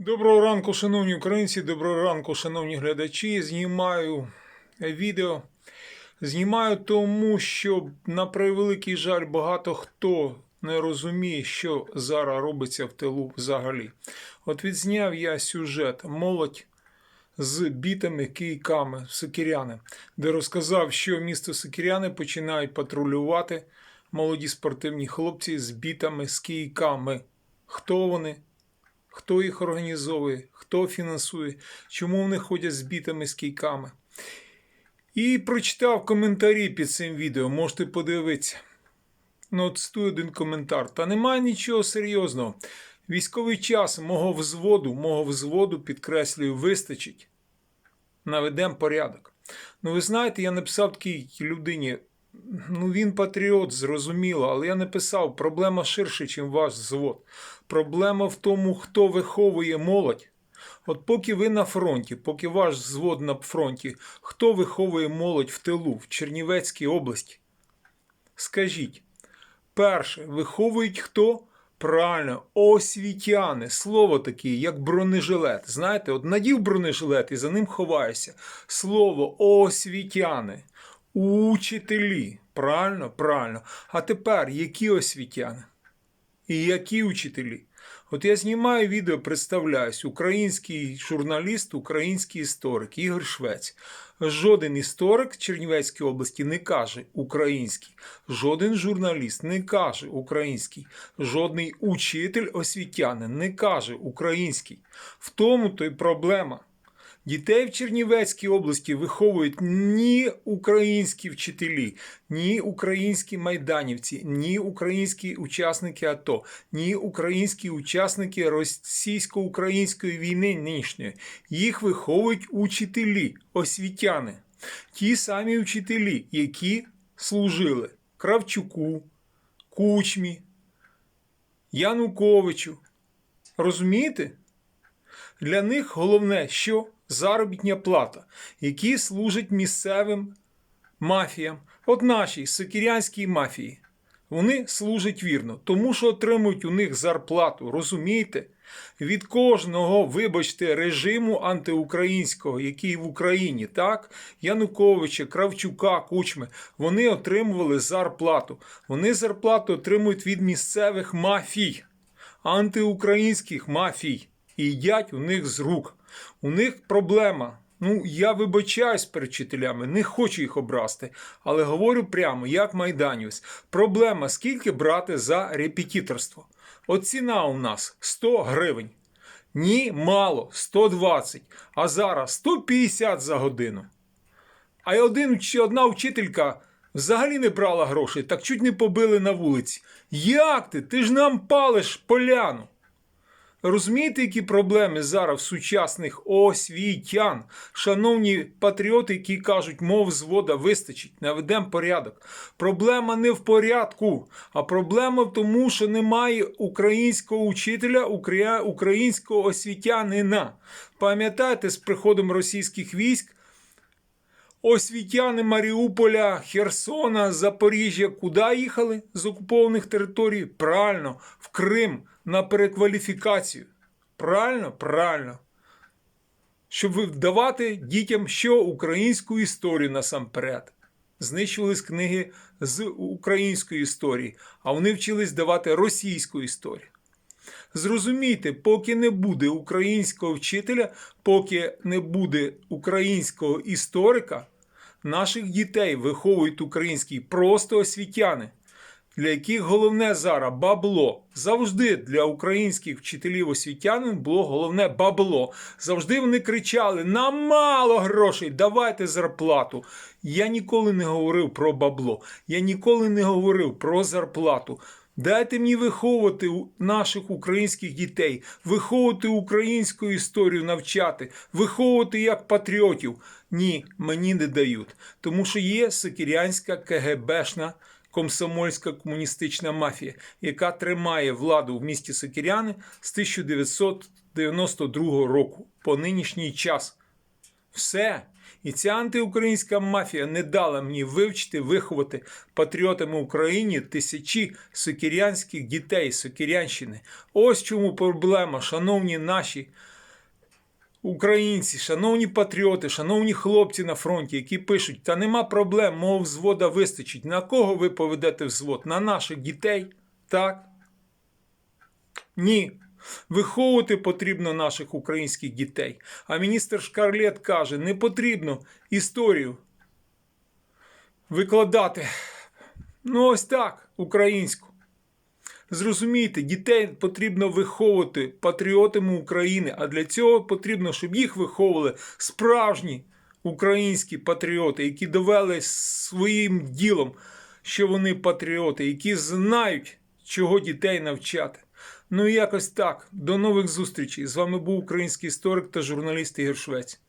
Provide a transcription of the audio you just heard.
Доброго ранку, шановні українці, доброго ранку, шановні глядачі. Знімаю відео. Знімаю тому, що, на превеликий жаль, багато хто не розуміє, що зараз робиться в тилу взагалі. От відзняв я сюжет Молодь з бітами кийками Сокиряни, де розказав, що місто Сокиряни починають патрулювати молоді спортивні хлопці з бітами з кийками. Хто вони? Хто їх організовує, хто фінансує, чому вони ходять з бітами з кійками. І прочитав коментарі під цим відео, можете подивитися. Ну, стою один коментар. Та немає нічого серйозного. Військовий час мого взводу, мого взводу, підкреслюю, вистачить. Наведемо порядок. Ну, ви знаєте, я написав такій людині. Ну, він патріот, зрозуміло, але я не писав, проблема ширше, ніж ваш взвод. Проблема в тому, хто виховує молодь. От поки ви на фронті, поки ваш взвод на фронті, хто виховує молодь в тилу, в Чернівецькій області? Скажіть, перше, виховують хто? Правильно, освітяни. Слово таке, як бронежилет. Знаєте, от надів бронежилет і за ним ховаєшся. Слово освітяни. Учителі. Правильно, правильно. А тепер які освітяни? І які учителі? От я знімаю відео, представляюсь, український журналіст, український історик Ігор Швець. Жоден історик Чернівецької області не каже український, жоден журналіст не каже український, жодний учитель освітянин не каже український. В тому то й проблема. Дітей в Чернівецькій області виховують ні українські вчителі, ні українські майданівці, ні українські учасники АТО, ні українські учасники російсько-української війни нинішньої. Їх виховують учителі, освітяни, ті самі учителі, які служили Кравчуку, Кучмі, Януковичу. Розумієте? Для них головне, що заробітня плата, які служать місцевим мафіям, от нашій сокірянській мафії. Вони служать вірно, тому що отримують у них зарплату, розумієте? Від кожного, вибачте, режиму антиукраїнського, який в Україні, так, Януковича, Кравчука, Кучми, вони отримували зарплату. Вони зарплату отримують від місцевих мафій, антиукраїнських мафій. І їдять у них з рук. У них проблема. Ну, я вибачаюсь перед вчителями, не хочу їх обрасти, але говорю прямо, як майданівець. Проблема, скільки брати за репетиторство. От ціна у нас 100 гривень. Ні, мало, 120, а зараз 150 за годину. А й один чи одна вчителька взагалі не брала грошей, так чуть не побили на вулиці. Як ти? Ти ж нам палиш поляну. Розумієте, які проблеми зараз сучасних освітян? Шановні патріоти, які кажуть, мов звода вистачить, наведемо порядок. Проблема не в порядку, а проблема в тому, що немає українського учителя, українського освітянина. Пам'ятаєте, з приходом російських військ освітяни Маріуполя, Херсона, Запоріжжя куди їхали з окупованих територій? Правильно, в Крим на перекваліфікацію. Правильно? Правильно. Щоб давати дітям що українську історію насамперед. Знищували з книги з української історії, а вони вчились давати російську історію. Зрозумійте, поки не буде українського вчителя, поки не буде українського історика, наших дітей виховують українські просто освітяни, для яких головне зараз бабло. Завжди для українських вчителів освітянин було головне бабло. Завжди вони кричали: нам мало грошей, давайте зарплату. Я ніколи не говорив про бабло. Я ніколи не говорив про зарплату. Дайте мені виховувати наших українських дітей, виховувати українську історію, навчати, виховувати як патріотів. Ні, мені не дають. Тому що є сикірянська КГБшна комсомольська комуністична мафія, яка тримає владу в місті Сокіряни з 1992 року по нинішній час. Все. І ця антиукраїнська мафія не дала мені вивчити, виховати патріотами України тисячі сокірянських дітей, Сокірянщини. Ось чому проблема, шановні наші українці, шановні патріоти, шановні хлопці на фронті, які пишуть, та нема проблем, мого взвода вистачить. На кого ви поведете взвод? На наших дітей? Так? Ні. Виховувати потрібно наших українських дітей. А міністр Шкарлет каже, не потрібно історію викладати. Ну, ось так, українську. Зрозумійте, дітей потрібно виховувати патріотами України, а для цього потрібно, щоб їх виховували справжні українські патріоти, які довели своїм ділом, що вони патріоти, які знають, чого дітей навчати. Ну і якось так. До нових зустрічей. З вами був український історик та журналіст Ігор Швець.